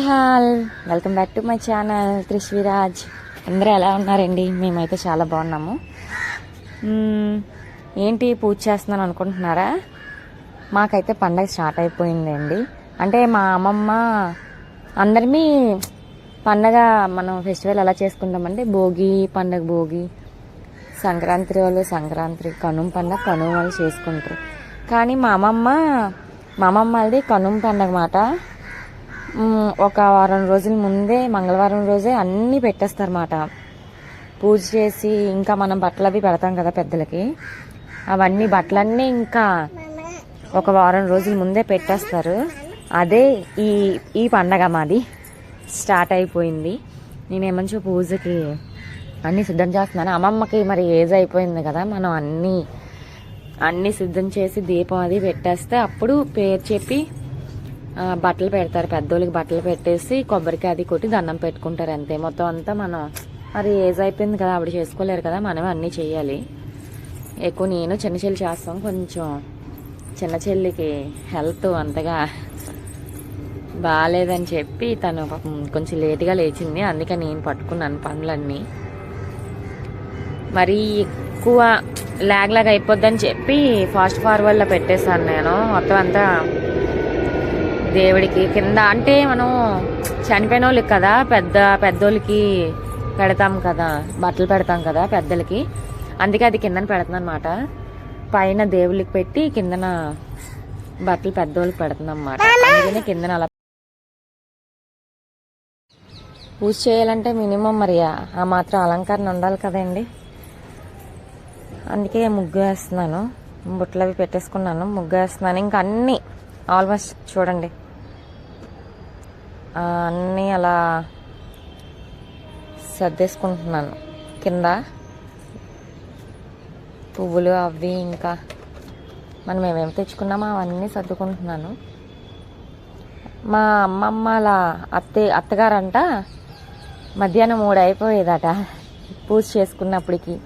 Hi all welcome back to my channel Trishviraj అందరూ ఎలా ఉన్నారండి? మేమైతే చాలా బాగున్నాము. ఏంటి పూజ చేస్తున్నాను అనుకుంటున్నారా? మాకైతే పండగ స్టార్ట్ అయిపోయిందండి. అంటే మా అమ్మమ్మ అందరిమీ పండగ మనం ఫెస్టివల్ ఎలా చేసుకుంటామంటే భోగి పండగ భోగి సంక్రాంతి వాళ్ళు సంక్రాంతి కనుమ పండగ కనుమ వాళ్ళు చేసుకుంటారు. కానీ మా అమ్మమ్మ మా అమ్మమ్మ కనుమ పండగ మాట. ఒక వారం రోజుల ముందే మంగళవారం రోజే అన్నీ పెట్టేస్తారన్నమాట. పూజ చేసి ఇంకా మనం బట్టలు అవి పెడతాం కదా పెద్దలకి. అవన్నీ బట్టలన్నీ ఇంకా ఒక వారం రోజుల ముందే పెట్టేస్తారు. అదే ఈ ఈ పండగ మాది. స్టార్ట్ అయిపోయింది. నేనేమంచో పూజకి అన్నీ సిద్ధం చేస్తున్నాను. అమ్మమ్మకి మరి ఏజ్ అయిపోయింది కదా మనం అన్నీ అన్నీ సిద్ధం చేసి దీపం అది పెట్టేస్తే అప్పుడు పేరు చెప్పి బట్టలు పెడతారు. పెద్దోళ్ళకి బట్టలు పెట్టేసి కొబ్బరికాయ అది కొట్టి దండం పెట్టుకుంటారు అంతే. మొత్తం అంతా మనం మరి ఏజ్ అయిపోయింది కదా ఆవిడ చేసుకోలేరు కదా మనమే అన్నీ చేయాలి. ఎక్కువ నేను చిన్న చెల్లి చేస్తాం. కొంచెం చిన్న చెల్లికి హెల్త్ అంతగా బాగాలేదని చెప్పి తను కొంచెం లేట్గా లేచింది. అందుకే నేను పట్టుకున్నాను పనులన్నీ. మరీ ఎక్కువ లాగ్ లాగ్ అయిపోద్దని చెప్పి ఫాస్ట్ ఫార్వర్డ్లో పెట్టేశాను నేను. మొత్తం అంతా దేవుడికి కింద అంటే మనం చనిపోయిన వాళ్ళకి కదా పెద్ద పెద్దోళ్ళకి పెడతాం కదా బట్టలు పెడతాం కదా పెద్దలకి. అందుకే అది కిందన పెడుతున్నాను అనమాట పైన దేవుళ్ళకి పెట్టి కిందన బట్టలు పెద్దోళ్ళకి పెడుతున్నాం అన్నమాట అందుకనే కిందన అలా పూజ చేయాలంటే మినిమం మరి ఆ- ఆ మాత్రం అలంకరణ ఉండాలి కదండి. అందుకే ముగ్గు వేస్తున్నాను. బుట్టలు అవి పెట్టేసుకున్నాను ముగ్గు వేస్తున్నాను. ఇంకా అన్నీ ఆల్మోస్ట్ చూడండి. అన్నీ అలా సర్దేసుకుంటున్నాను. కింద పువ్వులు అవి ఇంకా మనం ఏమేమి తెచ్చుకున్నామో అవన్నీ సర్దుకుంటున్నాను. మా అమ్మమ్మ అలా అత్తే అత్తగారంట మధ్యాహ్నం మూడు అయిపోయేదట పూజ చేసుకున్నప్పటికి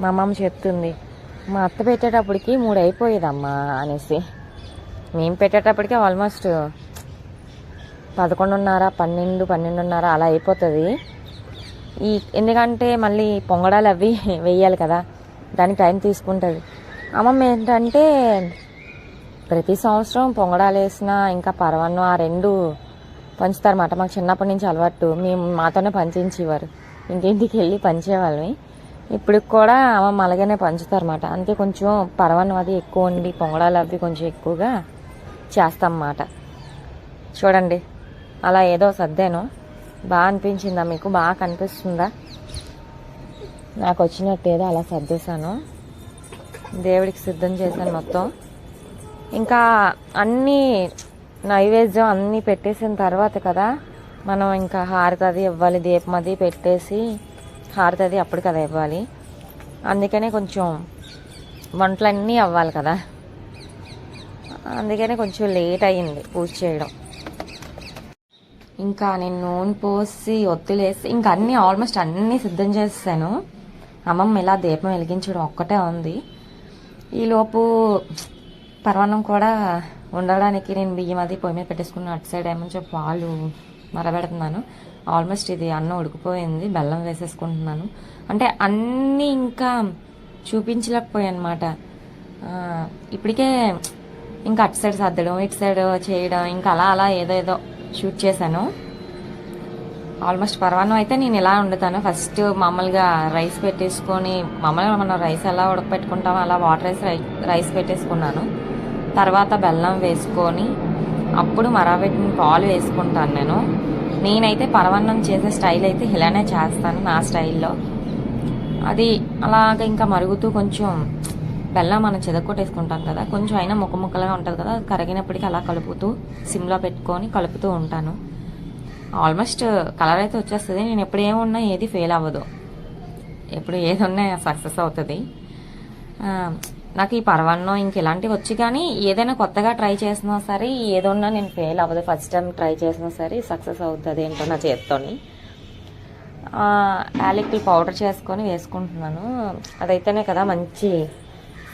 మా అమ్మమ్మ చెప్తుంది మా అత్త పెట్టేటప్పటికి మూడు అయిపోయేదమ్మా అనేసి. మేము పెట్టేటప్పటికే ఆల్మోస్ట్ పదకొండున్నర పన్నెండు పన్నెండున్నర అలా అయిపోతుంది. ఈ ఎందుకంటే మళ్ళీ పొంగడాలు అవి వేయాలి కదా దానికి టైం తీసుకుంటుంది. అమ్మమ్మ ఏంటంటే ప్రతి సంవత్సరం పొంగడాలు వేసినా ఇంకా పరవన్నం ఆ రెండు పంచుతారన్నమాట మాకు చిన్నప్పటి నుంచి అలవాటు. మేము మాతోనే పంచేవారు. ఇంటింటికి వెళ్ళి పంచేవాళ్ళని ఇప్పుడు కూడా అమ్మమ్మ అలాగనే పంచుతారన్నమాట అంతే కొంచెం పరవన్నం అది ఎక్కువ ఉండి పొంగడాలు అవి కొంచెం ఎక్కువగా చేస్తామన్నమాట. చూడండి అలా ఏదో సర్దాను. బాగా అనిపించిందా మీకు? బాగా కనిపిస్తుందా? నాకు వచ్చినట్టు ఏదో అలా సర్దేశాను. దేవుడికి సిద్ధం చేశాను మొత్తం. ఇంకా అన్నీ నైవేద్యం అన్నీ పెట్టేసిన తర్వాత కదా మనం ఇంకా హారతది అది ఇవ్వాలి దీపం అది పెట్టేసి హారతది అది అప్పుడు కదా ఇవ్వాలి. అందుకనే కొంచెం వంటలన్నీ అవ్వాలి కదా. అందుకనే కొంచెం లేట్ అయ్యింది పూజ చేయడం. ఇంకా నేను నూనె పోసి ఒత్తులేసి ఇంకా అన్నీ ఆల్మోస్ట్ అన్నీ సిద్ధం చేసాను అమ్మమ్మ ఇలా దీపం వెలిగించడం ఒక్కటే ఉంది. ఈలోపు పరమాన్నం కూడా ఉండడానికి నేను బియ్యం అది పొయ్యి మీద పెట్టేసుకున్న అటు సైడ్ ఏమంచో పాలు మరబెడుతున్నాను. ఆల్మోస్ట్ ఇది అన్నం ఉడికిపోయింది బెల్లం వేసేసుకుంటున్నాను. అంటే అన్నీ ఇంకా చూపించలేకపోయాయి అనమాట ఇప్పటికే ఇంకా అటు సైడ్ సర్దడం ఇటు సైడ్ చేయడం ఇంకా అలా అలా ఏదో ఏదో షూట్ చేశాను. ఆల్మోస్ట్ పరవాన్నం అయితే నేను ఇలా వండుతాను. ఫస్ట్ మామూలుగా రైస్ పెట్టేసుకొని మామూలుగా మనం రైస్ ఎలా ఉడకపెట్టుకుంటామో అలా వాటర్ రైస్ రైస్ పెట్టేసుకున్నాను. తర్వాత బెల్లం వేసుకొని అప్పుడు మరాబెట్టిన పాలు వేసుకుంటాను నేను. నేనైతే పరవన్నం చేసే స్టైల్ అయితే ఇలానే చేస్తాను నా స్టైల్లో. అది అలాగ ఇంకా మరుగుతూ కొంచెం బెల్లం మనం చెదక్కొట్టేసుకుంటాం కదా కొంచెం అయినా ముక్క ముక్కలుగా ఉంటుంది కదా కరిగినప్పటికీ అలా కలుపుతూ సిమ్లో పెట్టుకొని కలుపుతూ ఉంటాను. ఆల్మోస్ట్ కలర్ అయితే వచ్చేస్తుంది. నేను ఎప్పుడు ఏమున్నా ఏది ఫెయిల్ అవ్వదు. ఎప్పుడు ఏది ఉన్నా సక్సెస్ అవుతుంది. నాకు ఈ పరవన్నం ఇంక ఇలాంటివి వచ్చి కానీ ఏదైనా కొత్తగా ట్రై చేసినా సరే ఏదన్నా నేను ఫెయిల్ అవ్వదు. ఫస్ట్ టైం ట్రై చేసినా సరే సక్సెస్ అవుతుంది ఏంటో నా చేత్తోని. ఆ, యాలకులు పౌడర్ చేసుకొని వేసుకుంటున్నాను. అదైతేనే కదా మంచి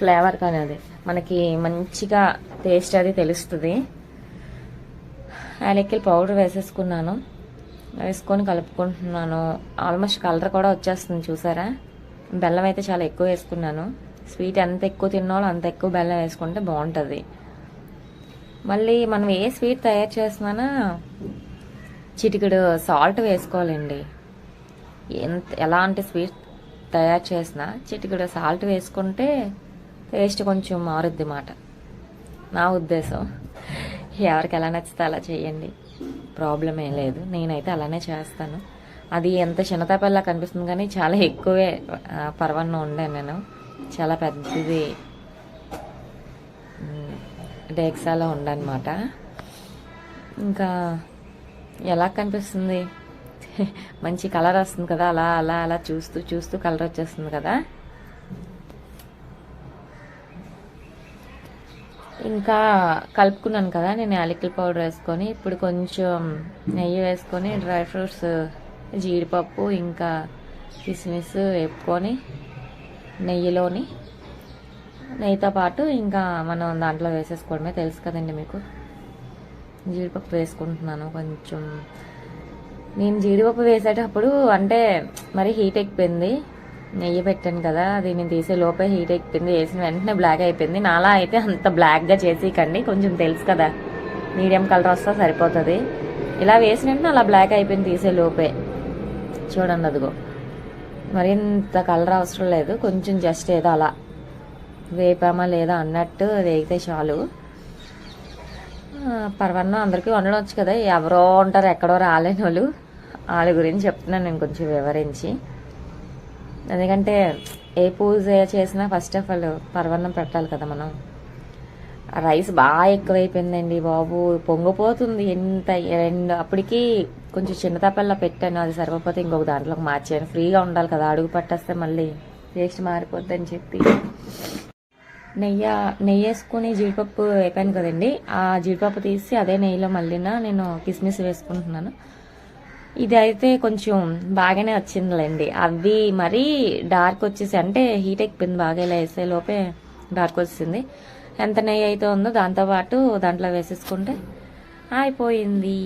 ఫ్లేవర్ కానీ అది. మనకి మంచిగా టేస్ట్ అది తెలుస్తుంది. యాలక్కిల పౌడర్ వేసేసుకున్నాను. వేసుకొని కలుపుకుంటున్నాను. ఆల్మోస్ట్ కలర్ కూడా వచ్చేస్తుంది చూసారా? బెల్లం అయితే చాలా ఎక్కువ వేసుకున్నాను. స్వీట్ ఎంత ఎక్కువ తిన్నాలో అంత ఎక్కువ బెల్లం వేసుకుంటే బాగుంటుంది. మళ్ళీ మనం ఏ స్వీట్ తయారు చేస్తున్నానా? చిటికెడు సాల్ట్ వేసుకోవాలండి. ఎంత ఎలాంటి స్వీట్ తయారు చేసినా చిటికెడు సాల్ట్ వేసుకుంటే టేస్ట్ కొంచెం మారుద్ది మాట. నా ఉద్దేశం ఎవరికి ఎలా నచ్చితే అలా చేయండి. ప్రాబ్లం ఏం లేదు. నేనైతే అలానే చేస్తాను. అది ఎంత చిన్నతపల్లా కనిపిస్తుంది కానీ చాలా ఎక్కువే పర్వన్న ఉండాను ఉండే నేను. చాలా పెద్దది. డేక్సాలో ఉండనమాట. ఇంకా ఎలా కనిపిస్తుంది? మంచి కలర్ వస్తుంది కదా అలా అలా అలా చూస్తూ చూస్తూ కలర్ వచ్చేస్తుంది కదా. ఇంకా కలుపుకున్నాను కదా నేను యాలకుల పౌడర్ వేసుకొని ఇప్పుడు కొంచెం నెయ్యి వేసుకొని డ్రై ఫ్రూట్స్ జీడిపప్పు ఇంకా కిస్మిస్ వేపుకొని నెయ్యిలోని నెయ్యితో పాటు ఇంకా మనం దాంట్లో వేసేసుకోవడమే తెలుసు కదండి మీకు. జీడిపప్పు వేసుకుంటున్నాను కొంచెం. నేను జీడిపప్పు వేసేటప్పుడు అంటే మరి హీట్ ఎక్కిపోయింది. నెయ్యి పెట్టాను కదా అది నేను తీసే లోపే హీట్ అయిపోయింది వేసిన వెంటనే బ్లాక్ అయిపోయింది. నాలా అయితే అంత బ్లాక్గా చేసేయకండి కొంచెం తెలుసు కదా. మీడియం కలర్ వస్తే సరిపోతుంది. ఇలా వేసిన వెంటనే అలా బ్లాక్ అయిపోయింది తీసే లోపే. చూడండి అదిగో. మరి ఇంత కలర్ అవసరం లేదు కొంచెం జస్ట్ ఏదో అలా. వేపామా లేదా అన్నట్టు వేగితే చాలు. ఆ, అందరికీ వండడం వచ్చు కదా. ఎవరో ఉంటారు ఎక్కడో రాలేని వాళ్ళు. వాళ్ళ గురించి చెప్తున్నాను నేను కొంచెం వివరించి. ఎందుకంటే ఏ పూజ చేసినా ఫస్ట్ ఆఫ్ ఆల్ పర్వన్నం పెట్టాలి కదా మనం. రైస్ బాగా ఎక్కువైపోయిందండి బాబు. పొంగిపోతుంది ఎంత రెండు అప్పటికి కొంచెం చిన్న తప్పల్లా పెట్టాను అది సరిపోతే ఇంకొక దాంట్లోకి మార్చాను ఫ్రీగా ఉండాలి కదా అడుగు పట్టేస్తే మళ్ళీ టేస్ట్ మారిపోద్ది అని చెప్పి. నెయ్యి నెయ్యి వేసుకుని జీడిపప్పు వేపాను కదండి. ఆ జీడిపప్పు తీసి అదే నెయ్యిలో మళ్ళీ నేను కిస్మిస్ వేసుకుంటున్నాను. ఇది అయితే కొంచెం బాగానే వచ్చిందిలేండి. అవి మరీ డార్క్ వచ్చేసి అంటే హీట్ ఎక్కిపోయింది బాగా ఇలా వేసే లోపే డార్క్ వచ్చింది ఎంత నెయ్యి అయితే ఉందో దాంతోపాటు దాంట్లో వేసేసుకుంటే అయిపోయింది.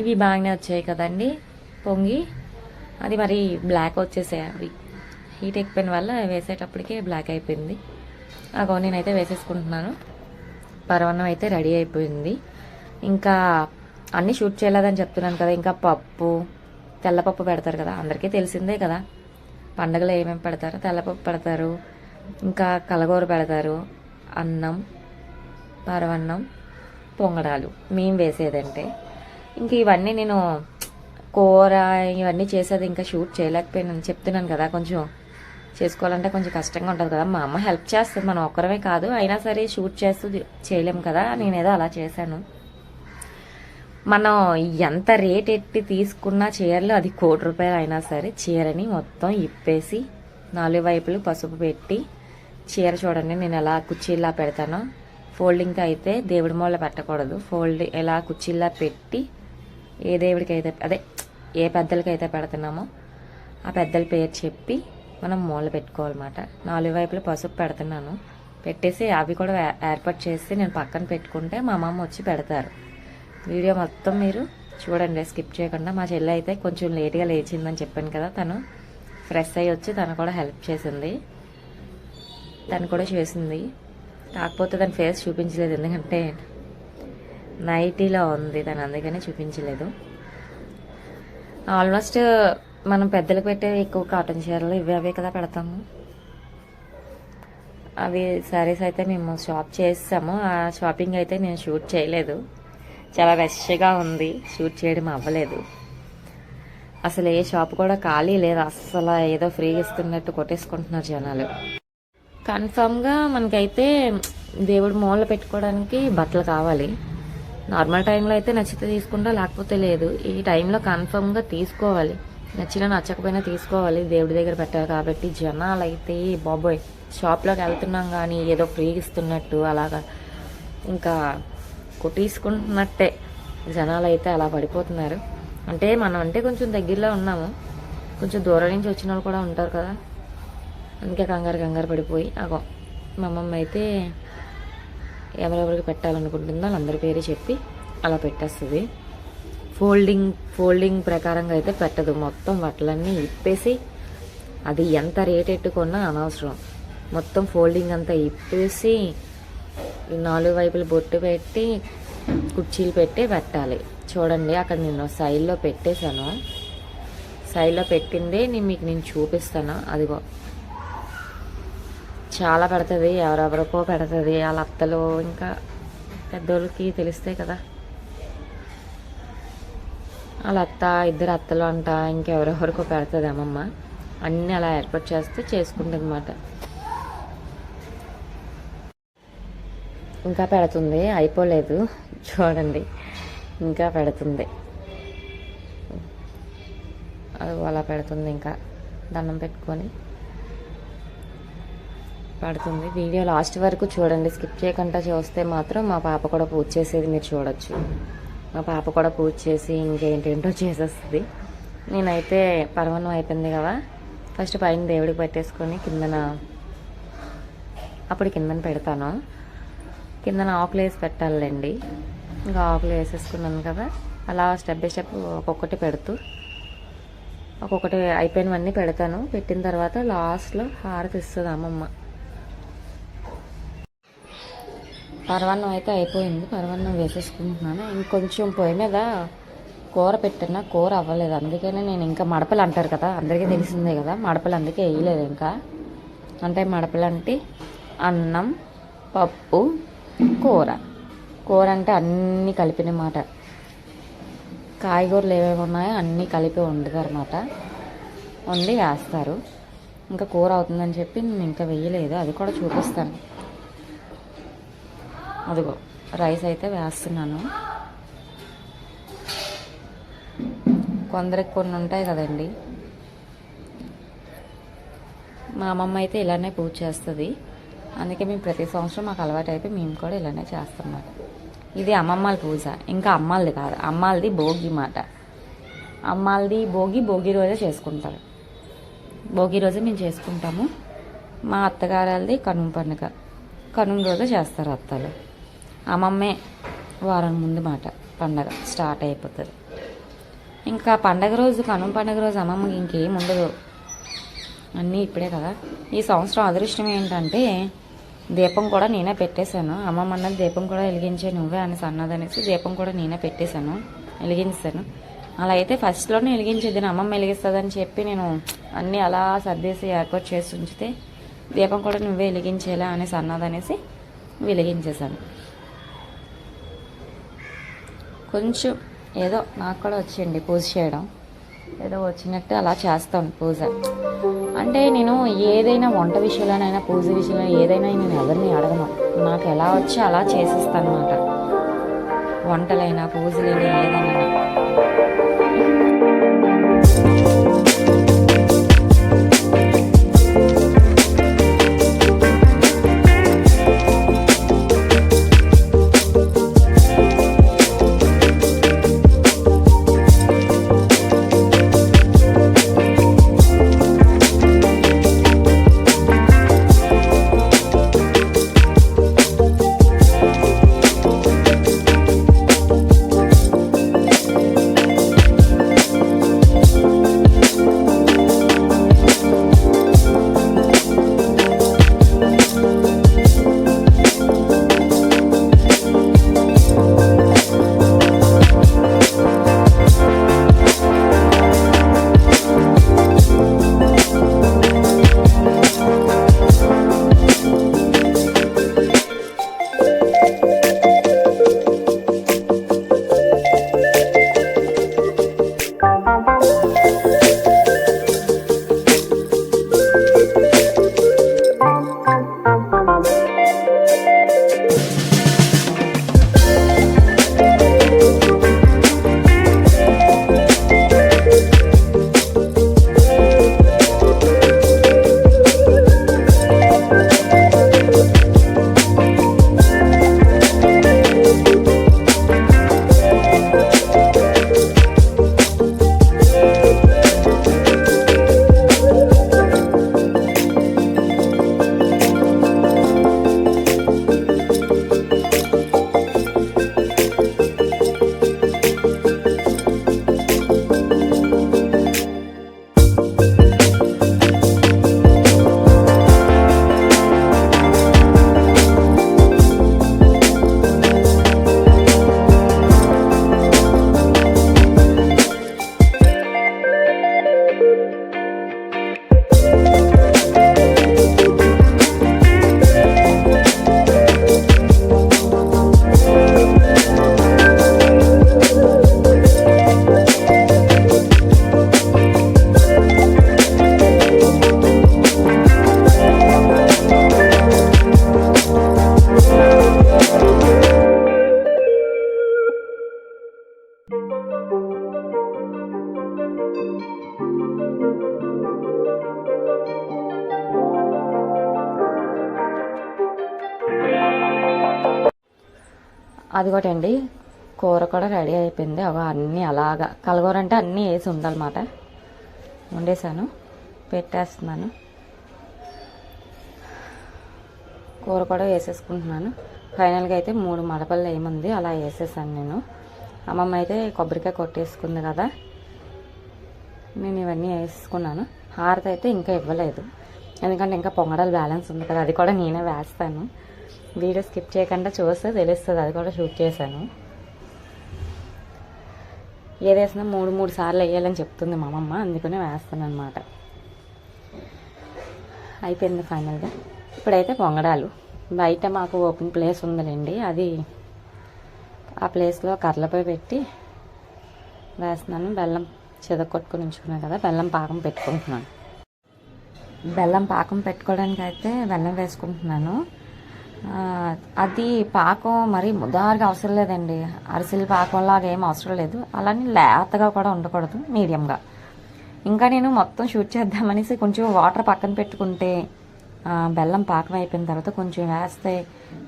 ఇవి బాగానే వచ్చాయి కదండి పొంగి. అది మరి బ్లాక్ వచ్చేసాయి అవి. హీట్ ఎక్కిపోయిన వల్ల వేసేటప్పటికే బ్లాక్ అయిపోయింది. అగో నేనైతే వేసేసుకుంటున్నాను. పరవన్నం అయితే రెడీ అయిపోయింది. ఇంకా అన్నీ షూట్ చేయలేదని చెప్తున్నాను కదా ఇంకా పప్పు తెల్లపప్పు పెడతారు కదా అందరికీ తెలిసిందే కదా. పండుగలు ఏమేమి పెడతారు? తెల్లపప్పు పెడతారు ఇంకా కలగూర పెడతారు అన్నం పరవన్నం పొంగడాలు. మేము వేసేదంటే ఇంకా ఇవన్నీ నేను కూర ఇవన్నీ చేసేది ఇంకా షూట్ చేయలేకపోయాను చెప్తున్నాను కదా కొంచెం చేసుకోవాలంటే కొంచెం కష్టంగా ఉంటుంది కదా. మా అమ్మ హెల్ప్ చేస్తుంది మనం ఒక్కరమే కాదు అయినా సరే షూట్ చేస్తూ చేయలేము కదా. నేనేదో అలా చేశాను. మనం ఎంత రేట్ ఎట్టి తీసుకున్న చీరలు అది కోటి రూపాయలు అయినా సరే చీరని మొత్తం ఇప్పేసి నాలుగు వైపులు పసుపు పెట్టి చీర చూడండి నేను ఎలా కుర్చీలా పెడతానో. ఫోల్డింగ్కి అయితే దేవుడి మూల పెట్టకూడదు. ఫోల్డ్ ఎలా కుర్చీలా పెట్టి ఏ దేవుడికి అయితే అదే ఏ పెద్దలకైతే పెడుతున్నామో ఆ పెద్దల పేరు చెప్పి మనం మూల పెట్టుకోవాలన్నమాట. నాలుగు వైపులు పసుపు పెడుతున్నాను. పెట్టేసి అవి కూడా ఏర్పాటు చేసి నేను పక్కన పెట్టుకుంటే మా అమ్మమ్మ వచ్చి పెడతారు. వీడియో మొత్తం మీరు చూడండి స్కిప్ చేయకుండా. మా చెల్లి అయితే కొంచెం లేట్గా లేచిందని చెప్పాను కదా తను ఫ్రెష్ అయ్యి వచ్చి తను కూడా హెల్ప్ చేసింది. తను కూడా చేసింది. కాకపోతే దాని ఫేస్ చూపించలేదు ఎందుకంటే నైటీలో ఉంది తను అందుకనే చూపించలేదు. ఆల్మోస్ట్ మనం పెద్దలకు పెట్టే ఎక్కువ కాటన్ చీరలు ఇవి అవే కదా పెడతాము. అవి సారీస్ అయితే మేము షాప్ చేసాము. ఆ షాపింగ్ అయితే నేను షూట్ చేయలేదు. చాలా రష్గా ఉంది. షూట్ చేయడం అవ్వలేదు. అసలు ఏ షాప్ కూడా ఖాళీ లేదు. అసలు ఏదో ఫ్రీ ఇస్తున్నట్టు కొట్టేసుకుంటున్నారు జనాలు. కన్ఫామ్గా మనకైతే దేవుడు మూల పెట్టుకోవడానికి బట్టలు కావాలి. నార్మల్ టైంలో అయితే నచ్చితే తీసుకుంటా లేకపోతే లేదు. ఈ టైంలో కన్ఫామ్గా తీసుకోవాలి. నచ్చినా నచ్చకపోయినా తీసుకోవాలి. దేవుడి దగ్గర పెట్టాలి కాబట్టి జనాలు అయితే బాబోయ్. షాప్లోకి వెళ్తున్నాం కానీ ఏదో ఫ్రీ ఇస్తున్నట్టు అలాగా. ఇంకా కొట్టేసుకుంటున్నట్టే జనాలు అయితే అలా పడిపోతున్నారు. అంటే మనం అంటే కొంచెం దగ్గరలో ఉన్నాము. కొంచెం దూరం నుంచి వచ్చిన వాళ్ళు కూడా ఉంటారు కదా. అందుకే కంగారు కంగారు పడిపోయి. అగో మా అమ్మమ్మ అయితే ఎవరెవరికి పెట్టాలనుకుంటుందో వాళ్ళందరి పేరు చెప్పి అలా పెట్టేస్తుంది. ఫోల్డింగ్ ఫోల్డింగ్ ప్రకారంగా అయితే పెట్టదు. మొత్తం బట్టలన్నీ ఇప్పేసి అది ఎంత రేట్ ఎట్టుకున్నా అనవసరం. మొత్తం ఫోల్డింగ్ అంతా ఇప్పేసి ఈ నాలుగు వైపులు బొట్టు పెట్టి కుర్చీలు పెట్టి పెట్టాలి. చూడండి అక్కడ నేను సైడ్లో పెట్టేశాను. సైడ్లో పెట్టిందే నేను మీకు నేను చూపిస్తాను. అదిగో. చాలా పెడుతుంది ఎవరెవరికో పెడుతుంది వాళ్ళ అత్తలు ఇంకా పెద్దోళ్ళకి తెలుస్తాయి కదా. వాళ్ళ అత్త ఇద్దరు అత్తలు అంట ఇంకెవరెవరికో పెడుతుంది అమ్మమ్మ అన్నీ అలా ఏర్పాటు చేస్తే చేసుకుంటుంది అన్నమాట ఇంకా పెడుతుంది అయిపోలేదు. చూడండి. ఇంకా పెడుతుంది. అది అలా పెడుతుంది ఇంకా. దండం పెట్టుకొని పడుతుంది. వీడియో లాస్ట్ వరకు చూడండి. స్కిప్ చేయకుండా చూస్తే మాత్రం మా పాప కూడా పూజ చేసేది మీరు చూడొచ్చు. మా పాప కూడా పూజ చేసి ఇంకేంటేంటో చేసేస్తుంది. నేనైతే పర్వణం అయిపోయింది కదా. ఫస్ట్ పైన దేవుడికి పెట్టేసుకొని కిందన అప్పుడు కిందన పెడతాను. కిందన ఆకులు వేసి పెట్టాలండి. ఇంకా ఆకులు వేసేసుకున్నాను కదా. అలా స్టెప్ బై స్టెప్ ఒక్కొక్కటి పెడుతూ ఒక్కొక్కటి అయిపోయినవన్నీ పెడతాను. పెట్టిన తర్వాత లాస్ట్లో హారతి ఇస్తుంది అమ్మమ్మ. పర్వన్నం అయితే అయిపోయింది. పర్వన్నం వేసేసుకుంటున్నాను. ఇంకొంచెం పొయ్యి మీద కూర పెట్టిన కూర అవ్వలేదు. అందుకనే నేను ఇంకా మడపలు అంటారు కదా అందరికీ తెలిసిందే కదా మడపలు అందుకే వేయలేదు ఇంకా. అంటే మడపలు అంటే అన్నం పప్పు కూర. కూర అంటే అన్నీ కలిపిన మాట. కాయగూరలు ఏమేమి ఉన్నాయో అన్నీ కలిపి వండుతారన్నమాట వండి వేస్తారు. ఇంకా కూర అవుతుందని చెప్పి నేను ఇంకా వేయలేదు. అది కూడా చూపిస్తాను. అదిగో రైస్ అయితే వేస్తున్నాను. కొందరికి కొన్ని ఉంటాయి కదండి. మా అమ్మమ్మ అయితే ఇలానే పూజ చేస్తుంది. అందుకే మేము ప్రతి సంవత్సరం మాకు అలవాటు అయిపోయి మేము కూడా ఇలానే చేస్తాం ఇది అమ్మమ్మల పూజ. ఇంకా అమ్మాలది కాదు. అమ్మాలది భోగి మాట. అమ్మాలది భోగి భోగి రోజే చేసుకుంటారు. భోగి రోజే మేము చేసుకుంటాము. మా అత్తగారది కనుమ పండుగ. కనుమ రోజే చేస్తారు అత్తలు. అమ్మమ్మే వారం ముందు మాట పండగ స్టార్ట్ అయిపోతుంది. ఇంకా పండగ రోజు కనుమ పండగ రోజు అమ్మమ్మకి ఇంకేం ఉండదు. అన్నీ ఇప్పుడే కదా. ఈ సంవత్సరం అదృష్టం ఏంటంటే దీపం కూడా నేనే పెట్టేశాను. అమ్మమ్మ అన్నది దీపం కూడా వెలిగించే నువ్వే అనేసి అన్నదనేసి దీపం కూడా నేనే పెట్టేశాను. వెలిగించాను. అలా అయితే ఫస్ట్లోనే వెలిగించేది నా అమ్మమ్మ వెలిగిస్తుందని చెప్పి నేను అన్నీ అలా సర్దేసి ఏర్పాటు చేసి ఉంచితే దీపం కూడా నువ్వే వెలిగించేలా అనేసి అన్నదనేసి వెలిగించేశాను. కొంచెం ఏదో నాకు కూడా వచ్చేయండి పూజ చేయడం. ఏదో వచ్చినట్టు అలా చేస్తాను పూజ. అంటే నేను ఏదైనా వంట విషయంలోనైనా పూజ విషయంలో ఏదైనా నేను ఎవరిని అడగను. నాకు ఎలా వచ్చి అలా చేసేస్తాను అనమాట వంటలైనా పూజలైనా ఏదైనా అండి కూర కూడా రెడీ అయిపోయింది. అవి అన్నీ అలాగా కలగూర అంటే అన్నీ వేసి ఉండాలన్నమాట వండేసాను పెట్టేస్తున్నాను. కూర కూడా వేసేసుకుంటున్నాను. ఫైనల్గా అయితే మూడు మడపలు ఏముంది అలా వేసేసాను నేను. అమ్మమ్మ అయితే కొబ్బరికాయ కొట్టేసుకుంది కదా నేను ఇవన్నీ వేసుకున్నాను. హారతి అయితే ఇంకా ఇవ్వలేదు. ఎందుకంటే ఇంకా పొంగడాలు బ్యాలెన్స్ ఉంది కదా అది కూడా నేనే వేస్తాను. వీడియో స్కిప్ చేయకుండా చూస్తే తెలుస్తుంది అది కూడా షూట్ చేశాను. ఏదేసినా మూడు మూడు సార్లు వేయాలని చెప్తుంది మా అమ్మమ్మ అందుకనే వేస్తాను అనమాట అయిపోయింది ఫైనల్గా. ఇప్పుడైతే పొంగడాలు. బయట మాకు ఓపెన్ ప్లేస్ ఉందిలేండి అది ఆ ప్లేస్లో కర్రలపై పెట్టి వేస్తున్నాను. బెల్లం చెదకొట్టుకుని ఉంచుకున్నాను కదా బెల్లం పాకం పెట్టుకుంటున్నాను. బెల్లం పాకం పెట్టుకోవడానికి అయితే బెల్లం వేసుకుంటున్నాను. అది పాకం మరి ముదారుగా అవసరం లేదండి. అరిసెలు పాకంలాగా ఏం అవసరం లేదు. అలానే లేతగా కూడా ఉండకూడదు మీడియంగా. ఇంకా నేను మొత్తం షూట్ చేద్దామనేసి కొంచెం వాటర్ పక్కన పెట్టుకుంటే బెల్లం పాకం అయిపోయిన తర్వాత కొంచెం వేస్తే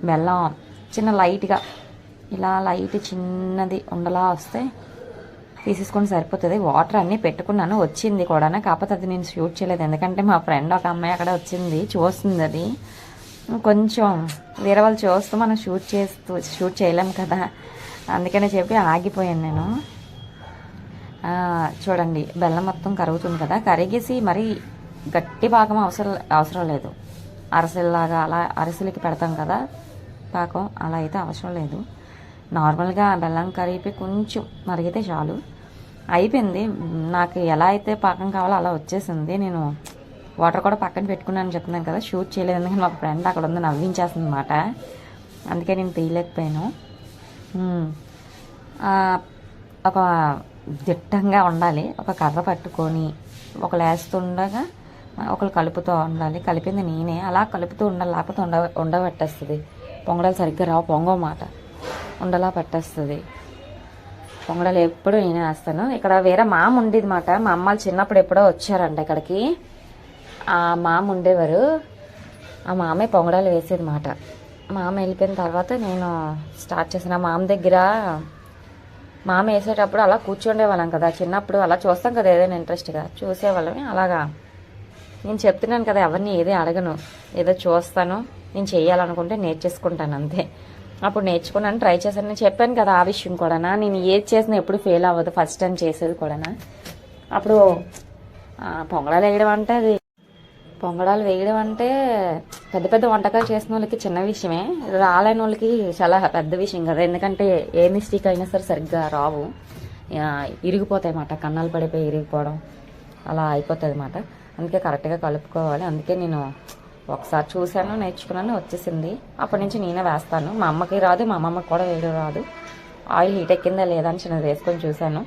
బెల్లం చిన్న లైట్గా ఇలా లైట్ చిన్నది ఉండలా వస్తే తీసేసుకొని సరిపోతుంది. వాటర్ అన్నీ పెట్టుకున్నాను వచ్చింది కూడా కాకపోతే అది నేను షూట్ చేయలేదు. ఎందుకంటే మా ఫ్రెండ్ ఒక అమ్మాయి అక్కడ వచ్చింది చూస్తుంది అది. కొంచెం వేరే వాళ్ళు చూస్తూ మనం షూట్ చేస్తూ షూట్ చేయలేం కదా. అందుకనే చెప్పి ఆగిపోయాను నేను. చూడండి బెల్లం మొత్తం కరుగుతుంది కదా. కరిగేసి మరి గట్టి పాకం అవసరం అవసరం లేదు. అరసెల్లాగా అలా అరిసెలకి పెడతాం కదా పాకం. అలా అయితే అవసరం లేదు. నార్మల్గా బెల్లం కరిపి కొంచెం మరిగితే చాలు. అయిపోయింది. నాకు ఎలా అయితే పాకం కావాలో అలా వచ్చేసింది. నేను వాటర్ కూడా పక్కన పెట్టుకున్నాను చెప్తున్నాను కదా షూట్ చేయలేదు. ఎందుకంటే మా ఫ్రెండ్ అక్కడ ఉంది నవ్వించేస్తుంది అనమాట అందుకే నేను తీయలేకపోయాను. ఒక దిట్టంగా ఉండాలి. ఒక కర్ర పట్టుకొని ఒకళ్ళు వేస్తుండగా ఒకరు కలుపుతూ ఉండాలి. కలిపింది నేనే. అలా కలుపుతూ ఉండాలి లేకపోతే ఉండ ఉండబెట్టేస్తుంది. పొంగడాలు సరిగ్గా రావు పొంగో మాట ఉండలా పట్టేస్తుంది. పొంగడాలు ఎప్పుడూ నేనే వేస్తాను. ఇక్కడ వేరే మామ ఉండేది మాట మా అమ్మాలు చిన్నప్పుడు ఎప్పుడో వచ్చారంట ఇక్కడికి. ఆ మామ ఉండేవారు. ఆ మామే పొంగడాలు వేసేది మాట మామ వెళ్ళిపోయిన తర్వాత నేను స్టార్ట్ చేసిన మామ దగ్గర మామ వేసేటప్పుడు అలా కూర్చుండేవాళ్ళం కదా. చిన్నప్పుడు అలా చూస్తాం కదా ఏదైనా ఇంట్రెస్ట్గా చూసేవాళ్ళమే అలాగా. నేను చెప్తున్నాను కదా ఎవరిని ఏది అడగను. ఏదో చూస్తాను. నేను చేయాలనుకుంటే నేర్చేసుకుంటాను అంతే. అప్పుడు నేర్చుకున్నాను ట్రై చేశాను. నేను చెప్పాను కదా ఆ విషయం కూడా నేను ఏది చేసినా ఎప్పుడు ఫెయిల్ అవ్వదు. ఫస్ట్ టైం చేసేది కూడా అప్పుడు పొంగడాలు వేయడం అంటే అది పొంగడాలు వేయడం అంటే పెద్ద పెద్ద వంటకాలు చేసిన వాళ్ళకి చిన్న విషయమే. రాలేని వాళ్ళకి చాలా పెద్ద విషయం కదా. ఎందుకంటే ఏ మిస్టేక్ అయినా సరే సరిగ్గా రావు. ఆ, ఇరిగిపోతాయి అన్నమాట. కన్నాలు పడిపోయి ఇరిగిపోవడం అలా అయిపోతుంది అన్నమాట. అందుకే కరెక్ట్గా కలుపుకోవాలి. అందుకే నేను ఒకసారి చూశాను నేర్చుకున్నాను వచ్చేసింది. అప్పటి నుంచి నేనే వేస్తాను. మా అమ్మకి రాదు మా అమ్మమ్మకి కూడా వేయడం రాదు. ఆయిల్ హీట్ ఎక్కిందా లేదా అని చిన్నది వేసుకొని చూశాను.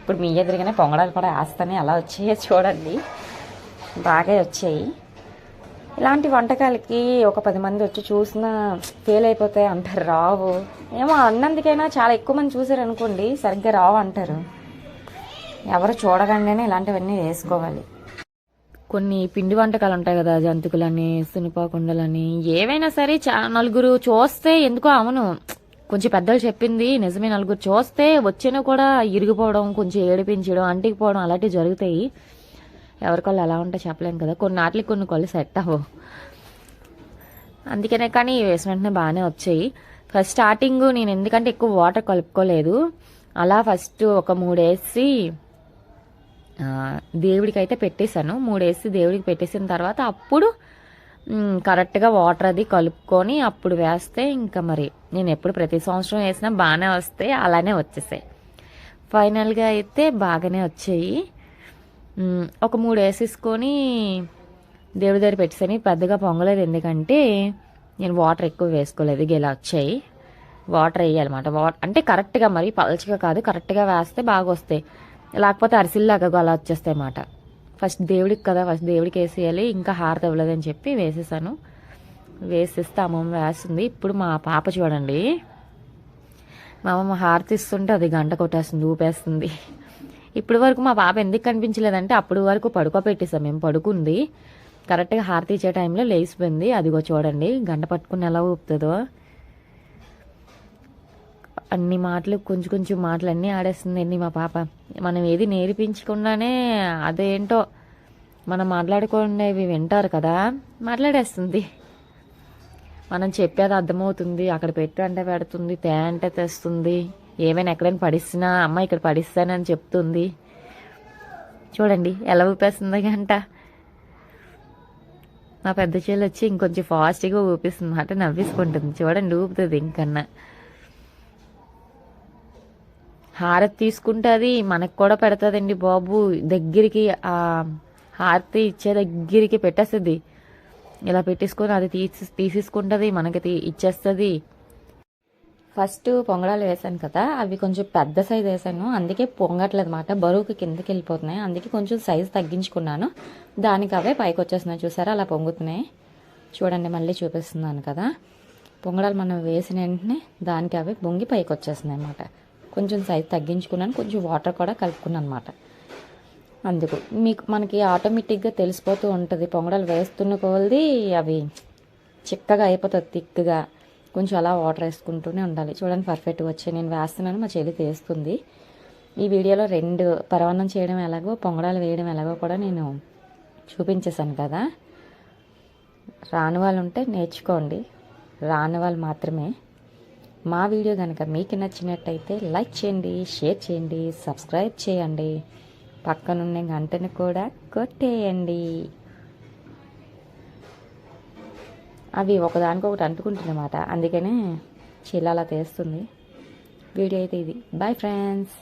ఇప్పుడు మీ ఎదురుగానే పొంగడాలు కూడా వేస్తాను. అలా వచ్చాయో చూడండి. బాగా వచ్చాయి. ఇలాంటి వంటకాలకి ఒక పది మంది వచ్చి చూసినా ఫెయిల్ అయిపోతాయి అంటారు. రావు. ఏమో అన్నందుకైనా చాలా ఎక్కువ మంది చూసారు అనుకోండి సరిగ్గా రావు అంటారు. ఎవరు చూడగానే ఇలాంటివన్నీ వేసుకోవాలి. కొన్ని పిండి వంటకాలు ఉంటాయి కదా జంతికలని సునిపాకుండలని ఏవైనా సరే చా నలుగురు చూస్తే ఎందుకో అవును. కొంచెం పెద్దలు చెప్పింది నిజమే నలుగురు చూస్తే వచ్చినా కూడా ఇరిగిపోవడం కొంచెం ఏడిపించడం అంటికిపోవడం అలాంటివి జరుగుతాయి. ఎవరికొల్లు ఎలా ఉంటే చెప్పలేం కదా. కొన్ని నాట్లకి కొన్ని కొళ్ళు సెట్ అవ్వవు అందుకనే కానీ వేసిన వెంటనే బాగానే వచ్చాయి. ఫస్ట్ స్టార్టింగ్ నేను ఎందుకంటే ఎక్కువ వాటర్ కలుపుకోలేదు. అలా ఫస్ట్ ఒక మూడేసి ఆ, దేవుడికి అయితే పెట్టేశాను. మూడేసి దేవుడికి పెట్టేసిన తర్వాత అప్పుడు కరెక్ట్గా వాటర్ అది కలుపుకొని అప్పుడు వేస్తే ఇంకా మరి నేను ఎప్పుడు ప్రతి సంవత్సరం వేసినా బాగానే వస్తాయి. అలానే వచ్చేసాయి. ఫైనల్గా అయితే బాగానే వచ్చాయి. ఒక మూడు వేసేసుకొని దేవుడి దగ్గర పెట్టేసాను పెద్దగా పొంగలేదు. ఎందుకంటే నేను వాటర్ ఎక్కువ వేసుకోలేదు. ఇక ఇలా వచ్చాయి. వాటర్ వేయాలన్నమాట. వాటర్ అంటే కరెక్ట్గా మరి పలచగా కాదు. కరెక్ట్గా వేస్తే బాగా వస్తాయి లేకపోతే అరిసిల్లాగా అలా వచ్చేస్తాయి అన్నమాట. ఫస్ట్ దేవుడికి కదా ఫస్ట్ దేవుడికి వేసేయాలి. ఇంకా హారతి ఇవ్వలేదని చెప్పి వేసేసాను. వేసేస్తే అమ్మమ్మ వేస్తుంది. ఇప్పుడు మా పాప చూడండి. మా అమ్మమ్మ హారతి ఇస్తుంటే అది గంట కొట్టేస్తుంది ఊపేస్తుంది. ఇప్పటి వరకు మా పాప ఎందుకు కనిపించలేదంటే అప్పటి వరకు పడుకోబెట్టేసాం మేము పడుకుంది. కరెక్ట్గా హారతి ఇచ్చే టైంలో లేచిపోయింది. అదిగో చూడండి గంట పట్టుకుని ఎలా ఊపుతుందో. అన్ని మాటలు కొంచెం కొంచెం మాటలు అన్నీ ఆడేస్తుందండి మా పాప. మనం ఏది నేర్పించకుండానే అదేంటో మనం మాట్లాడుకునేవి వింటారు కదా మాట్లాడేస్తుంది. మనం చెప్పేది అర్థమవుతుంది అక్కడ పెట్టు అంటే పెడుతుంది తే అంటే తెస్తుంది. ఏమైనా ఎక్కడైనా పడిస్తున్నా అమ్మ ఇక్కడ పడిస్తానని చెప్తుంది. చూడండి ఎలా ఊపేస్తుంది గంట. మా పెద్ద చెల్లి వచ్చి ఇంకొంచెం ఫాస్ట్గా ఊపిస్తుంది అంటే నవ్వేసుకుంటుంది. చూడండి ఊపుతుంది ఇంకన్నా. హారతి తీసుకుంటుంది మనకు కూడా పెడతాదండి బాబు. దగ్గరికి ఆ హారతి ఇచ్చే దగ్గరికి పెట్టేస్తుంది. ఇలా పెట్టేసుకొని అది తీసి తీసేసుకుంటుంది మనకి తీ- ఇచ్చేస్తుంది. ఫస్ట్ పొంగడాలు వేసాను కదా అవి కొంచెం పెద్ద సైజ్ వేసాను. అందుకే పొంగట్లేదు అనమాట బరువుకి కిందకి వెళ్ళిపోతున్నాయి. అందుకే కొంచెం సైజ్ తగ్గించుకున్నాను. దానికి అవే పైకి వచ్చేస్తున్నాయి చూసారా? అలా పొంగుతున్నాయి. చూడండి మళ్ళీ చూపిస్తున్నాను కదా. పొంగడాలు మనం వేసిన వెంటనే దానికి అవే పొంగి పైకి వచ్చేస్తున్నాయి అనమాట కొంచెం సైజ్ తగ్గించుకున్నాను. కొంచెం వాటర్ కూడా కలుపుకున్నాను అనమాట అందుకు మీకు మనకి ఆటోమేటిక్గా తెలిసిపోతూ ఉంటుంది. పొంగడాలు వేస్తున్న కొలది అవి చిక్కగా అయిపోతుంది థిక్గా. కొంచెం అలా వాటర్ వేసుకుంటూనే ఉండాలి. చూడండి పర్ఫెక్ట్గా వచ్చాయి. నేను వేస్తున్నాను మా చెల్లి తీస్తుంది. ఈ వీడియోలో రెండు పరవన్నం చేయడం ఎలాగో పొంగడాలు వేయడం ఎలాగో కూడా నేను చూపించేశాను కదా. రాని వాళ్ళు ఉంటే నేర్చుకోండి. రాని వాళ్ళు మాత్రమే. మా వీడియో కనుక మీకు నచ్చినట్టయితే లైక్ చేయండి షేర్ చేయండి సబ్స్క్రైబ్ చేయండి. పక్కనున్న గంటను కూడా కొట్టేయండి. అవి ఒకదానికొకటి అంటుకుంటున్నమాట అందుకనే చెల్లి అలా తీస్తుంది. వీడియో అయితే ఇది. Bye friends